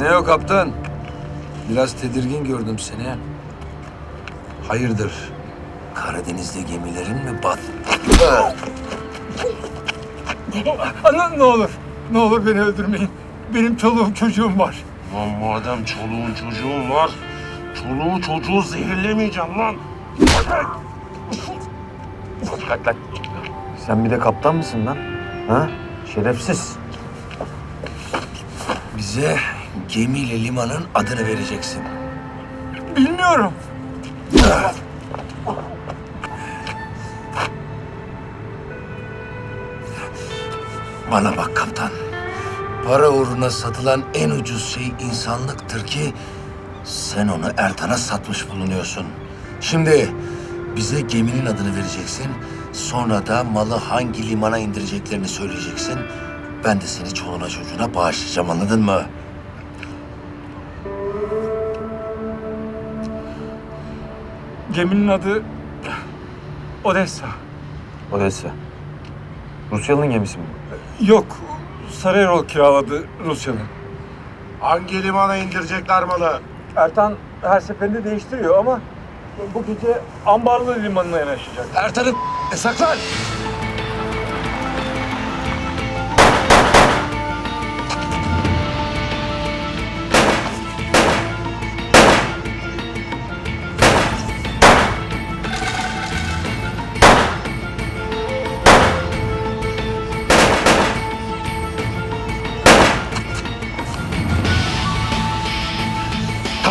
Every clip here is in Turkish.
Ne o kaptan? Biraz tedirgin gördüm seni. Hayırdır? Karadeniz'de gemilerin mi bat? Ana ne olur. Ne olur beni öldürmeyin. Benim çoluğum çocuğum var. Lan madem çoluğun çocuğun var, çoluğu çocuğu zehirlemeyeceğim lan. Kalk lan. Sen bir de kaptan mısın lan? Ha? Şerefsiz. Bize gemiyle limanın adını vereceksin. Bilmiyorum. Bana bak kaptan. Para uğruna satılan en ucuz şey insanlıktır ki sen onu Ertan'a satmış bulunuyorsun. Şimdi bize geminin adını vereceksin. Sonra da malı hangi limana indireceklerini söyleyeceksin. Ben de seni çoluğuna çocuğuna bağışlayacağım anladın mı? Geminin adı Odessa. Odessa. Rusya'nın gemisi mi? Yok. Sarayerol kiraladı Rusya'nın. Hangi limana indirecekler malı? Ertan her seferinde değiştiriyor ama bu gece Ambarlı limanına yanaşacak. Ertan'ı saklan!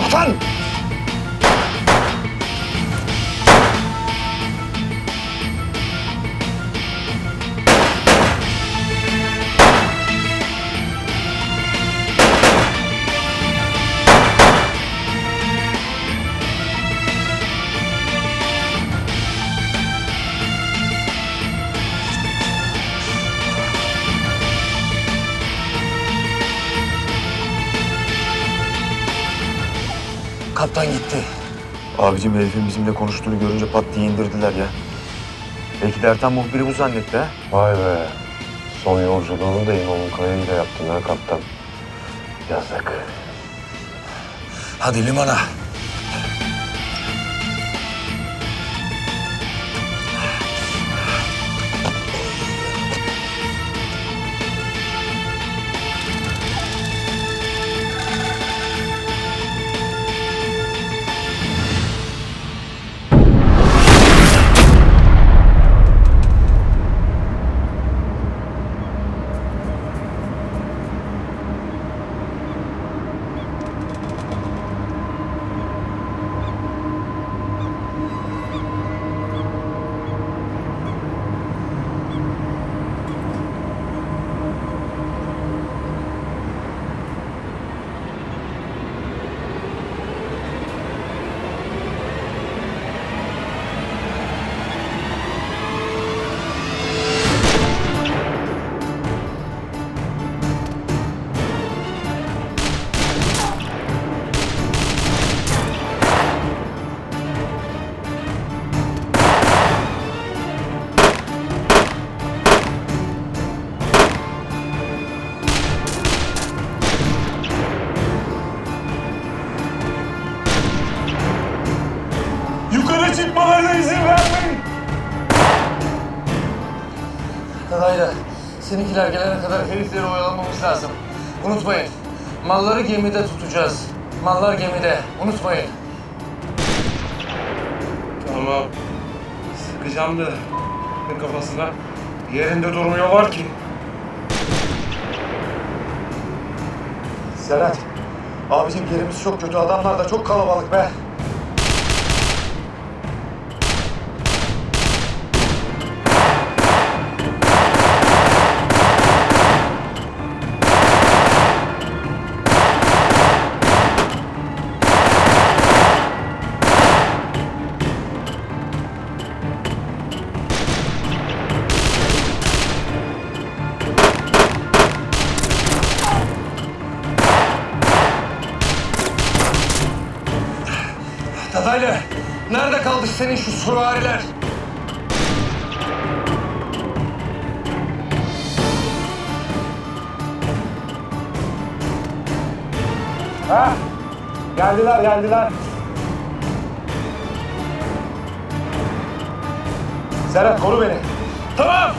Kaptan! Kaptan gitti. Abicim herifin bizimle konuştuğunu görünce pat diye indirdiler ya. Belki de Ertan muhbiri bu zannetti ha. Vay be. Son yolculuğunu da İmam'ın kayığıyla yaptın ha kaptan. Yazık. Hadi limana. Seninkiler gelene kadar herifleri oyalamamız lazım. Unutmayın. Malları gemide tutacağız. Mallar gemide. Unutmayın. Tamam. Sıkacağım da kafasına. Yerinde durmuyorlar ki. Serhat. Abicim yerimiz çok kötü. Adamlar da çok kalabalık be. Ha? Geldiler geldiler. Serhat koru beni. Tamam.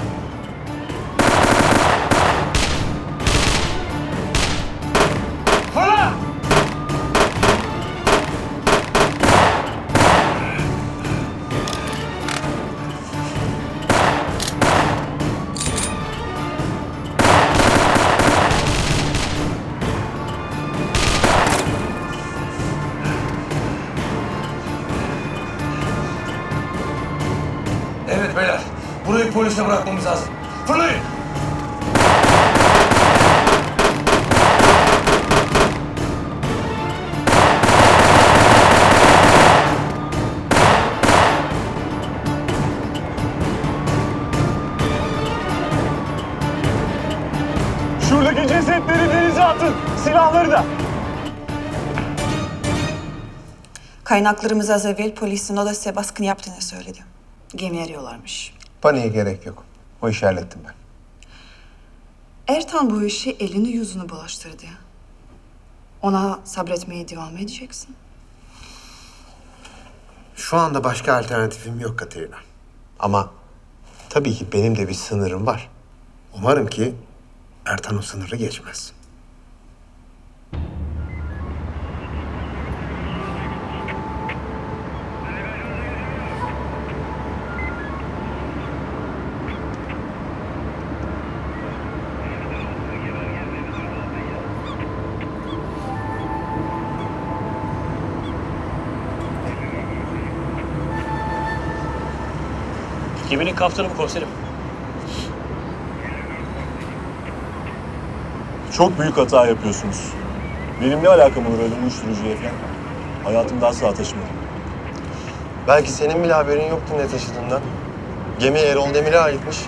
Polise bırakmamız lazım. Fırlayın! Şuradaki cesetleri denize atın. Silahları da. Kaynaklarımız az evvel polisin odasına baskın yaptığını söyledi. Gemi arıyorlarmış. Paniğe gerek yok. O işi hallettim ben. Ertan bu işi elini yüzünü bulaştırdı. Ona sabretmeye devam edeceksin. Şu anda başka alternatifim yok Katerina. Ama tabii ki benim de bir sınırım var. Umarım ki Ertan o sınırı geçmez. Geminin kaptanı mı komiserim? Çok büyük hata yapıyorsunuz. Benim ne alakam olur öyle uyuşturucuya falan? Hayatımda asla taşımadım. Belki senin bile haberin yoktu ne taşıdığından. Gemi Erol Demir'e aitmiş.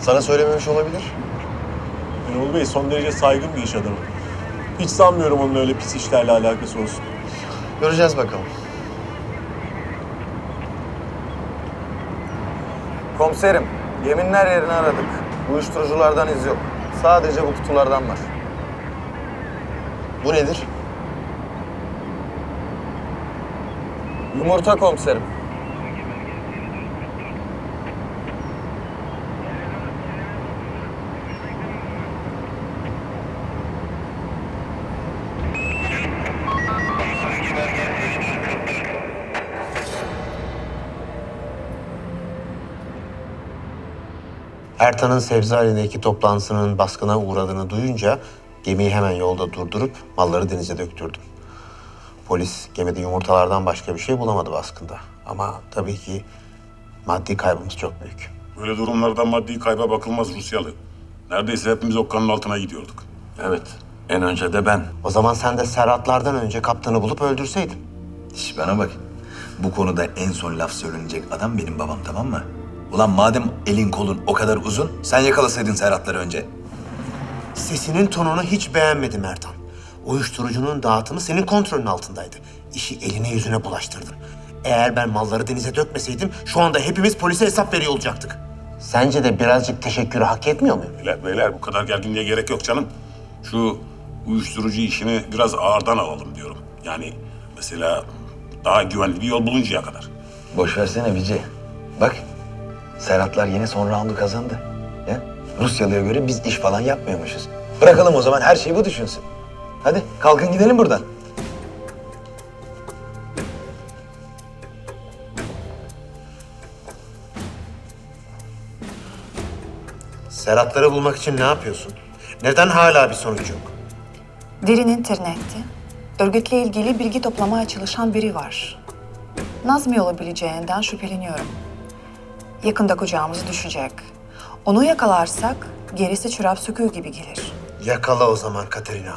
Sana söylememiş olabilir. Erol Bey son derece saygın bir iş adamı. Hiç sanmıyorum onun öyle pis işlerle alakası olsun. Göreceğiz bakalım. Komiserim, geminin her yerini aradık. Uyuşturuculardan iz yok. Sadece bu kutulardan var. Bu nedir? Yumurta komiserim. Ertan'ın Sebzali'deki toplantısının baskına uğradığını duyunca gemiyi hemen yolda durdurup malları denize döktürdüm. Polis gemide yumurtalardan başka bir şey bulamadı baskında. Ama tabii ki maddi kaybımız çok büyük. Böyle durumlarda maddi kayba bakılmaz Rusyalı. Neredeyse hepimiz okkanın altına gidiyorduk. Evet, en önce de ben. O zaman sen de Serhatlardan önce kaptanı bulup öldürseydin. Şş, bana bak. Bu konuda en son laf söylenecek adam benim babam tamam mı? Ulan madem elin kolun o kadar uzun, sen yakalasaydın Serhatları önce. Sesinin tonunu hiç beğenmedim Ertan. Uyuşturucunun dağıtımı senin kontrolün altındaydı. İşi eline yüzüne bulaştırdın. Eğer ben malları denize dökmeseydim şu anda hepimiz polise hesap veriyor olacaktık. Sence de birazcık teşekkürü hak etmiyor muyum? Beyler, beyler bu kadar gerginliğe gerek yok canım. Şu uyuşturucu işini biraz ağırdan alalım diyorum. Yani mesela daha güvenli bir yol buluncaya kadar. Boş versene Vici. Bak, Serhatlar yine son roundu kazandı. Ya? Rusyalı'ya göre biz iş falan yapmıyormuşuz. Bırakalım o zaman her şeyi bu düşünsün. Hadi kalkın gidelim buradan. Serhatları bulmak için ne yapıyorsun? Neden hala bir sonuç yok? Derin internette örgütle ilgili bilgi toplamaya çalışan biri var. Nazmi olabileceğinden şüpheleniyorum. Yakında kucağımıza düşecek. Onu yakalarsak gerisi çorap söküğü gibi gelir. Yakala o zaman Katerina.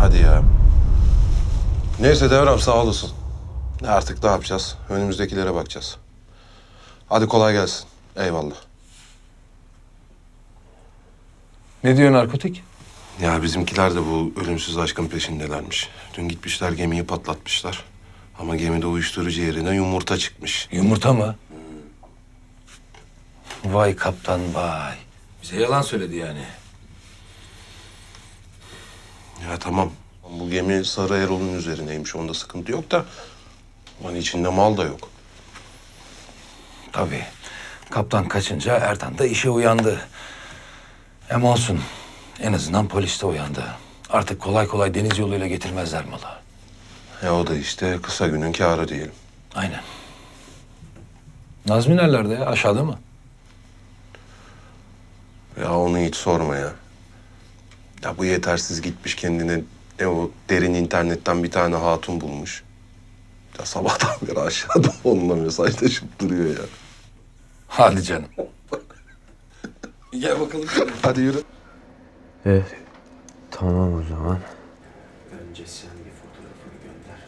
Hadi ya. Neyse Devram sağ olasın. Artık ne yapacağız? Önümüzdekilere bakacağız. Hadi kolay gelsin. Eyvallah. Ne diyor narkotik? Ya bizimkiler de bu ölümsüz aşkın peşindelermiş. Dün gitmişler gemiyi patlatmışlar. Ama gemide uyuşturucu yerine yumurta çıkmış. Yumurta mı? Vay kaptan vay. Bize yalan söyledi yani. Ya tamam. Bu gemi Sarı Erol'un üzerineymiş. Onda sıkıntı yok da... Hani içinde mal da yok. Tabii. Kaptan kaçınca Ertan da işe uyandı. Hem olsun. En azından polis de uyandı. Artık kolay kolay deniz yoluyla getirmezler malı. Ya o da işte kısa günün kârı diyelim. Aynen. Nazmi nerelerde ya? Aşağıda mı? Ya onu hiç sorma ya. Ya bu yetersiz gitmiş kendine ne o derin internetten bir tane hatun bulmuş. Ya sabahtan beri aşağıda onunla mesajlaşıp duruyor ya. Hadi canım. Gel bakalım. Hadi yürü. Evet. Tamam o zaman. Önce sen bir fotoğrafını gönder.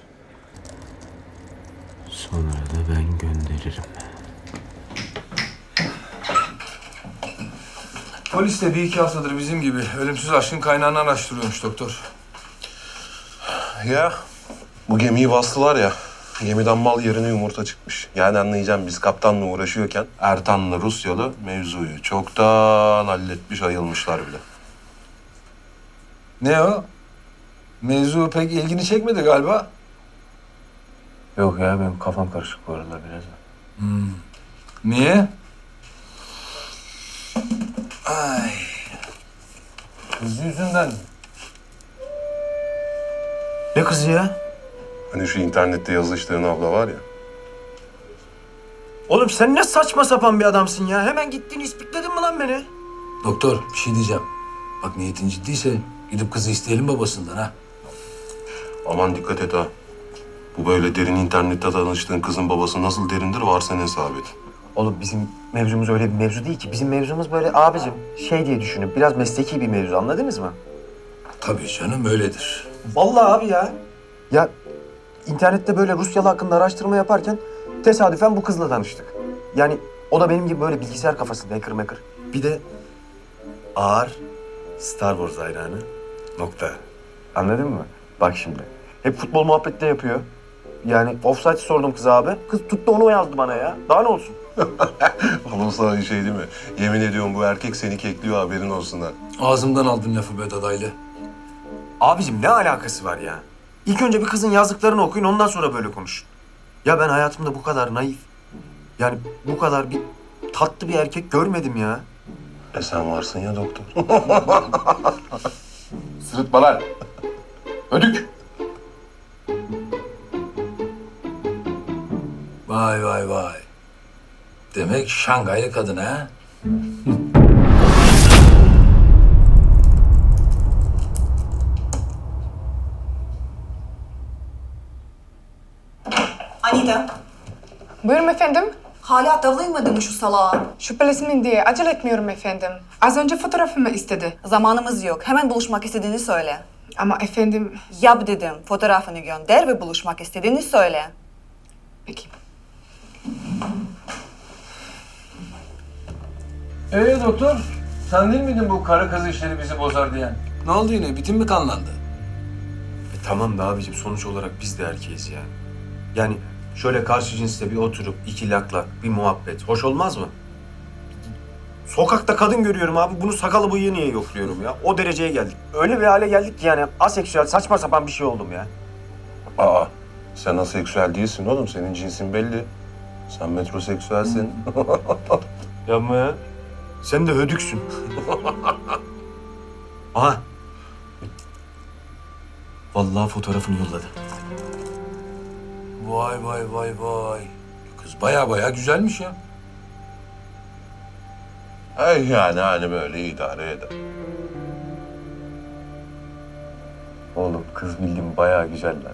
Sonra da ben gönderirim. Polis de bir iki haftadır bizim gibi ölümsüz aşkın kaynağını araştırıyormuş doktor. Ya bu gemiyi bastılar ya. Gemiden mal yerine yumurta çıkmış. Yani anlayacağım biz kaptanla uğraşıyorken Ertan'la Rusyalı mevzuyu çoktan halletmiş ayılmışlar bile. Ne o? Mevzu pek ilgini çekmedi galiba. Yok ya benim kafam karışık bu aralar biraz. Niye? Ay. Kız yüzünden. Ne kızı ya? Hani şu internette yazıştığın abla var ya. Oğlum sen ne saçma sapan bir adamsın ya. Hemen gittin ispikledin mi lan beni? Doktor bir şey diyeceğim. Bak niyetin ciddiyse gidip kızı isteyelim babasından ha. Aman dikkat et ha. Bu böyle derin internette tanıştığın kızın babası nasıl derindir varsa hesap et. Oğlum bizim mevzumuz öyle bir mevzu değil ki. Bizim mevzumuz böyle abicim şey diye düşünün. Biraz mesleki bir mevzu anladınız mı? Tabii canım öyledir. Vallahi abi ya. Ya internette böyle Rusyalı hakkında araştırma yaparken tesadüfen bu kızla tanıştık. Yani o da benim gibi böyle bilgisayar kafasında hacker maker. Bir de ağır Star Wars hayranı. Nokta. Anladın mı? Bak şimdi. Hep futbol muhabbette yapıyor. Yani offside sordum kıza abi. Kız tuttu onu yazdı bana ya. Daha ne olsun? Ama sana bir şey değil mi? Yemin ediyorum bu erkek seni kekliyor haberin olsun ha. Ağzımdan aldın lafı be dadaylı. Abicim ne alakası var ya? İlk önce bir kızın yazdıklarını okuyun ondan sonra böyle konuşun. Ya ben hayatımda bu kadar naif, yani bu kadar bir tatlı bir erkek görmedim ya. E sen varsın ya doktor. Sırıtma lan. Ödük. Vay vay vay. Demek Şangaylı kadın ha? Anita, Buyurun efendim. Hala tavlaymadı mı şu salağa? Şüphelisin diye acele etmiyorum efendim. Az önce fotoğrafımı istedi. Zamanımız yok. Hemen buluşmak istediğini söyle. Ama efendim... Yap dedim. Fotoğrafını gönder ve buluşmak istediğini söyle. Peki. Ee doktor, sen değil miydin bu karı kız işleri bizi bozar diyen? Ne oldu yine? Bitim mi kanlandı? E tamam da abicim sonuç olarak biz de erkeğiz ya. Yani şöyle karşı cinsle bir oturup iki lak lak bir muhabbet hoş olmaz mı? Sokakta kadın görüyorum abi bunu sakalı bıyığı niye yokluyorum ya? O dereceye geldik. Öyle bir hale geldik ki yani aseksüel saçma sapan bir şey oldum ya. Aa sen aseksüel değilsin oğlum. Senin cinsin belli. Sen metroseksüelsin. Yapma ya. Sen de hödüksün. Aha. Vallahi fotoğrafını yolladı. Vay vay vay vay. Kız baya baya güzelmiş ya. Ay yani hani böyle idare eder. Oğlum kız bildiğin bayağı güzel lan.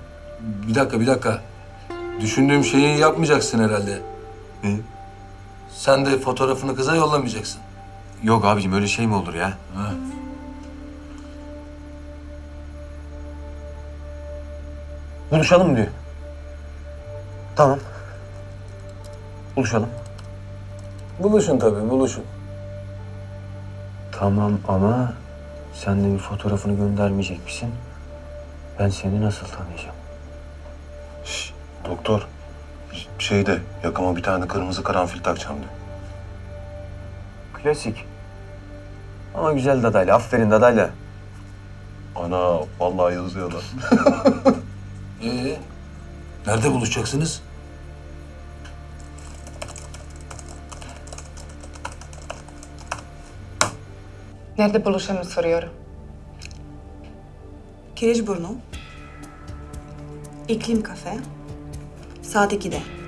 Bir dakika bir dakika. Düşündüğüm şeyi yapmayacaksın herhalde. Ne? Sen de fotoğrafını kıza yollamayacaksın. Yok abicim öyle şey mi olur ya? Ha. Buluşalım diyor. Tamam. Buluşalım. Buluşun tabii buluşun. Tamam ama Sen de bir fotoğrafını göndermeyecek misin? Ben seni nasıl tanıyacağım? Şş, doktor. Şey de yakama bir tane kırmızı karanfil takacağım de. Klasik. Ama güzel dadayla. Aferin dadayla. Ana vallahi yazıyor da. Ee, nerede buluşacaksınız? Nerede buluşalım soruyorum. Kireçburnu, İklim Kafe, saat 2'de.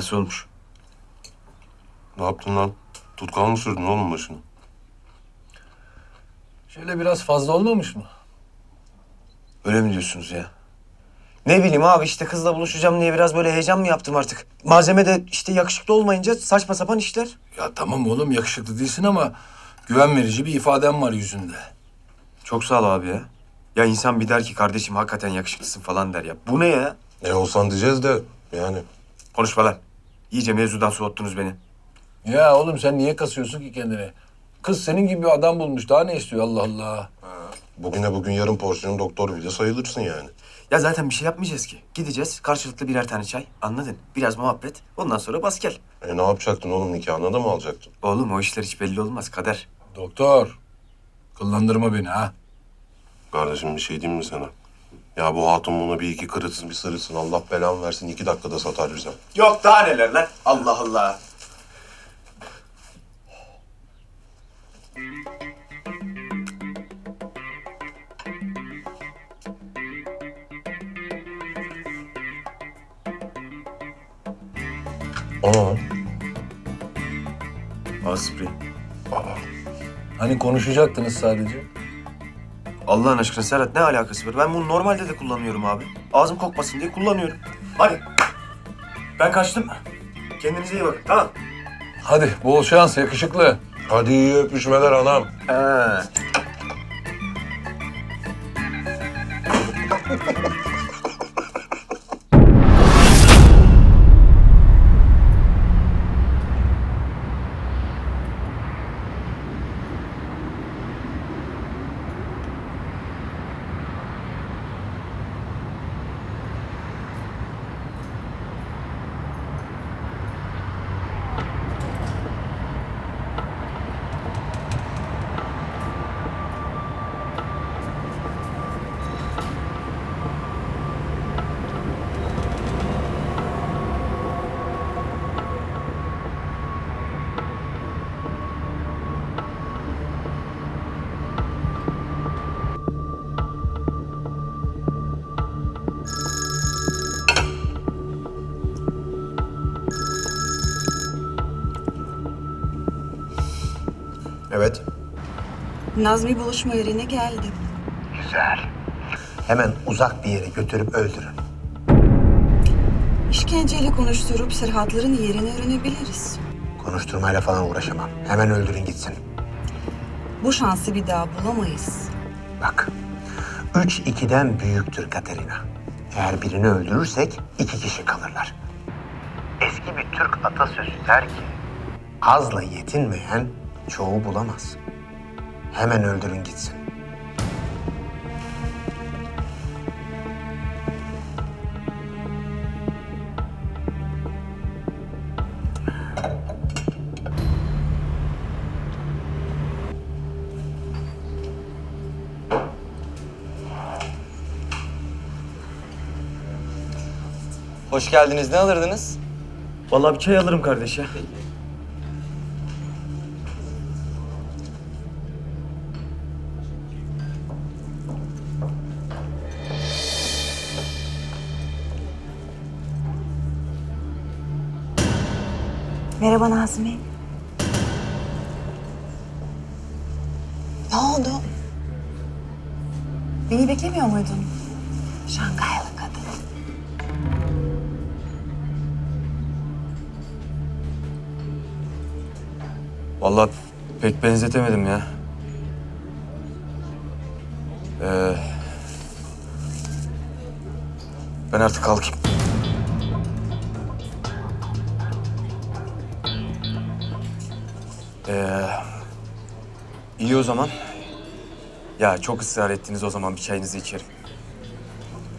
Nasıl olmuş? Ne yaptın lan? Tutkal mı sürdün oğlum başına? Şöyle biraz fazla olmamış mı? Öyle mi diyorsunuz ya? Ne bileyim abi işte kızla buluşacağım diye biraz böyle heyecan mı yaptım artık? Malzeme de işte yakışıklı olmayınca saçma sapan işler. Ya tamam oğlum yakışıklı değilsin ama güven verici bir ifaden var yüzünde. Çok sağ ol abi ya. Ya insan bir der ki kardeşim hakikaten yakışıklısın falan der ya. Bu ne ya? E olsan diyeceğiz de yani. Konuşma lan. İyice mevzudan soğuttunuz beni. Ya oğlum sen niye kasıyorsun ki kendini? Kız senin gibi bir adam bulmuş. Daha ne istiyor Allah Allah. Bugüne bugün yarım porsiyon doktor bile sayılırsın yani. Ya zaten bir şey yapmayacağız ki. Gideceğiz karşılıklı birer tane çay. Anladın? Biraz muhabbet. Ondan sonra bas gel. E ne yapacaktın oğlum nikahına da mı alacaktın? Oğlum o işler hiç belli olmaz kader. Doktor. Kıllandırma beni ha. Kardeşim bir şey diyeyim mi sana? Ya bu hatun buna bir iki kırıtsın bir sırıtsın Allah belamı versin iki dakikada satar bize. Yok daha neler lan. Allah Allah. Aa. Aspri. Hani konuşacaktınız sadece. Allah'ın aşkına Serhat ne alakası var? Ben bunu normalde de kullanıyorum abi. Ağzım kokmasın diye kullanıyorum. Hadi. Ben kaçtım. Kendinize iyi bakın tamam. Hadi bol şans yakışıklı. Hadi iyi öpüşmeler anam. He. Nazmi buluşma yerine geldi. Güzel. Hemen uzak bir yere götürüp öldürün. İşkenceyle konuşturup Serhatların yerini öğrenebiliriz. Konuşturmayla falan uğraşamam. Hemen öldürün gitsin. Bu şansı bir daha bulamayız. Bak, üç ikiden büyüktür Katerina. Eğer birini öldürürsek iki kişi kalırlar. Eski bir Türk atasözü der ki, azla yetinmeyen çoğu bulamaz. Hemen öldürün gitsin. Hoş geldiniz. Ne alırdınız? Vallahi bir çay alırım kardeş ya. Merhaba Nazmi. Ne oldu? Beni beklemiyor muydun? Şangaylı kadın. Vallahi pek benzetemedim ya. Ee, ben artık kalkayım. İyi o zaman. Ya çok ısrar ettiniz o zaman bir çayınızı içerim.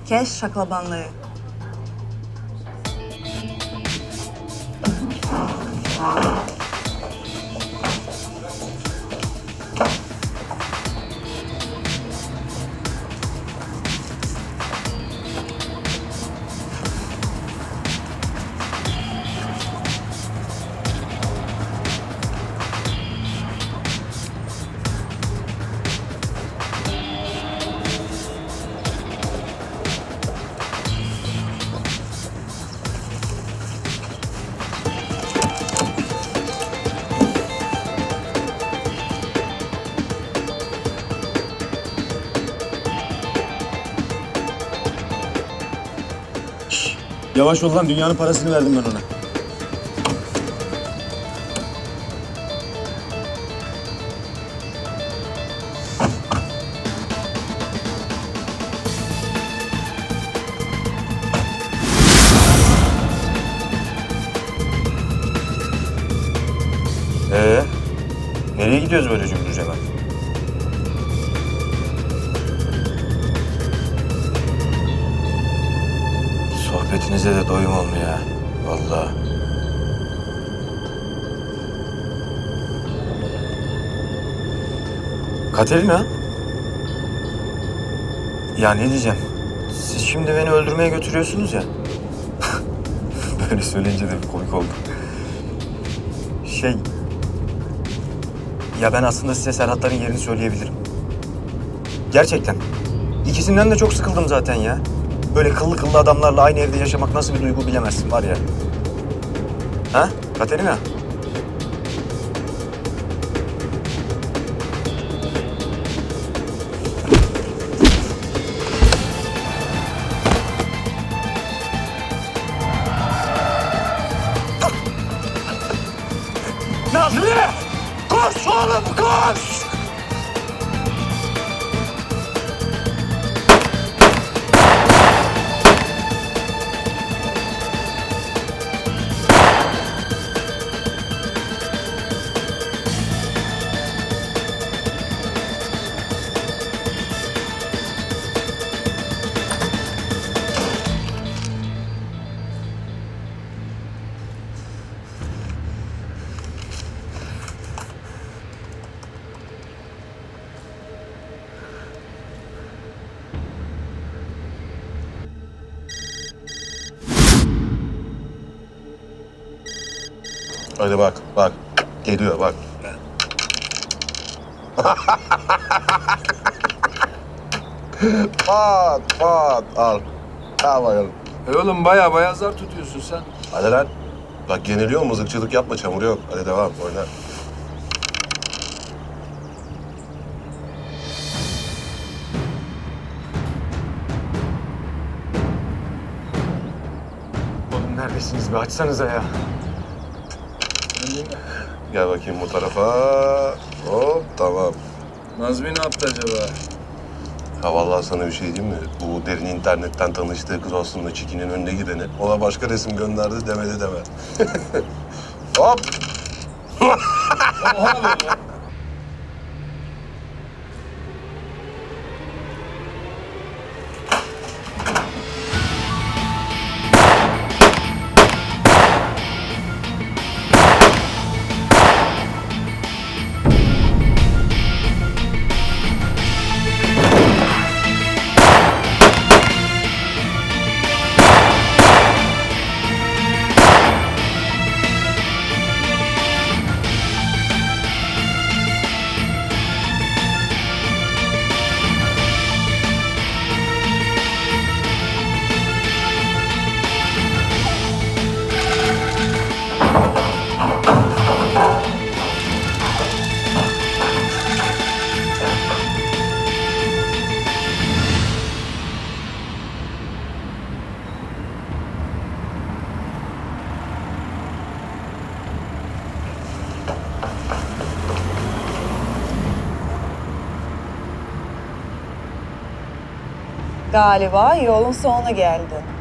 Kes şaklabanlığı. Yavaş ol lan dünyanın parasını verdim ben ona. Sohbetinize de doyum olmuyor ya. Vallahi. Katerina. Ya ne diyeceğim? Siz şimdi beni öldürmeye götürüyorsunuz ya. Böyle söyleyince de bir komik oldu. Şey... Ya ben aslında size Serhatların yerini söyleyebilirim. Gerçekten. İkisinden de çok sıkıldım zaten ya. Böyle kıllı kıllı adamlarla aynı evde yaşamak nasıl bir duygu bilemezsin var ya. Ha? Katerina? Nazlı! Koş oğlum koş! Hadi bak, bak. Geliyor bak. pat, pat, al. Al bakalım. E oğlum baya baya zar tutuyorsun sen. Hadi lan. Bak yeniliyor mızıkçılık yapma, çamur yok. Hadi devam, oyna. Oğlum neredesiniz be? Açsanıza ya. Gel bakayım bu tarafa. Hop, tamam. Nazmi ne yaptı acaba? Ha vallahi sana bir şey diyeyim mi? Bu derin internetten tanıştığı kız aslında Çiki'nin önüne gideni. Ona başka resim gönderdi demedi deme. Hop! Galiba yolun sonuna geldin.